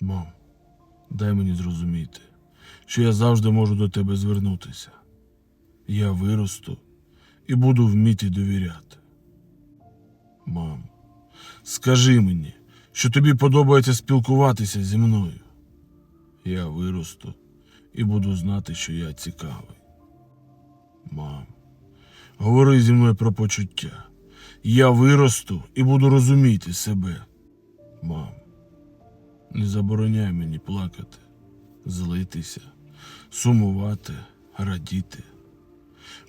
Мам, дай мені зрозуміти, що я завжди можу до тебе звернутися. Я виросту і буду вміти довіряти. Мам, скажи мені, що тобі подобається спілкуватися зі мною. Я виросту і буду знати, що я цікавий. Мам, говори зі мною про почуття. Я виросту і буду розуміти себе. Мам, не забороняй мені плакати, злитися, сумувати, радіти.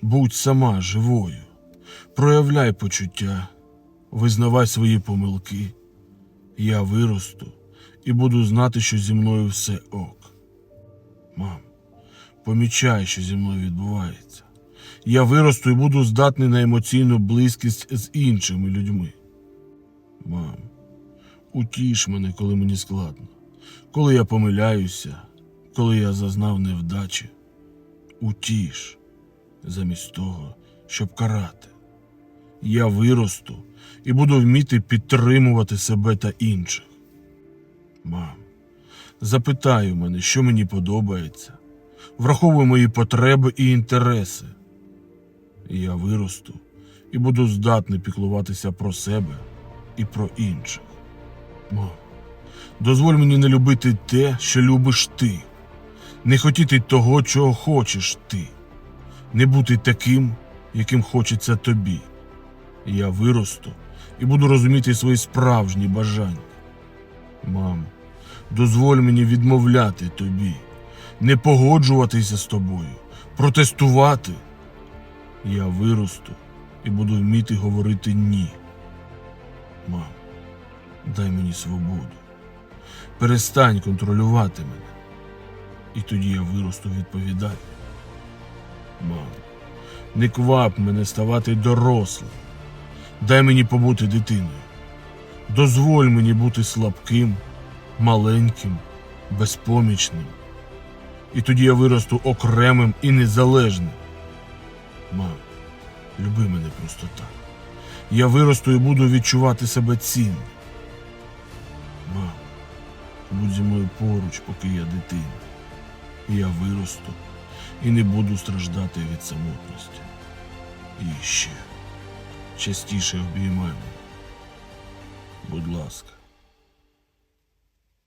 Будь сама живою, проявляй почуття, визнавай свої помилки. Я виросту і буду знати, що зі мною все ок. Мам, помічай, що зі мною відбувається. Я виросту і буду здатний на емоційну близькість з іншими людьми. Утіш мене, коли мені складно, коли я помиляюся, коли я зазнав невдачі. Утіш, замість того, щоб карати. Я виросту і буду вміти підтримувати себе та інших. Мам, запитай у мене, що мені подобається, враховуй мої потреби і інтереси. Я виросту і буду здатний піклуватися про себе і про інших. Мам, дозволь мені не любити те, що любиш ти, не хотіти того, чого хочеш ти, не бути таким, яким хочеться тобі. Я виросту і буду розуміти свої справжні бажання. Мам, дозволь мені відмовляти тобі, не погоджуватися з тобою, протестувати. Я виросту і буду вміти говорити ні. Мам, дай мені свободу. Перестань контролювати мене. І тоді я виросту відповідальним. Мам, не квап мене ставати дорослим. Дай мені побути дитиною. Дозволь мені бути слабким, маленьким, безпомічним. І тоді я виросту окремим і незалежним. Мам, люби мене просто так. Я виросту і буду відчувати себе цінним. Будь зі мною поруч, поки я дитина. Я виросту і не буду страждати від самотності. І ще частіше обіймай. Будь ласка.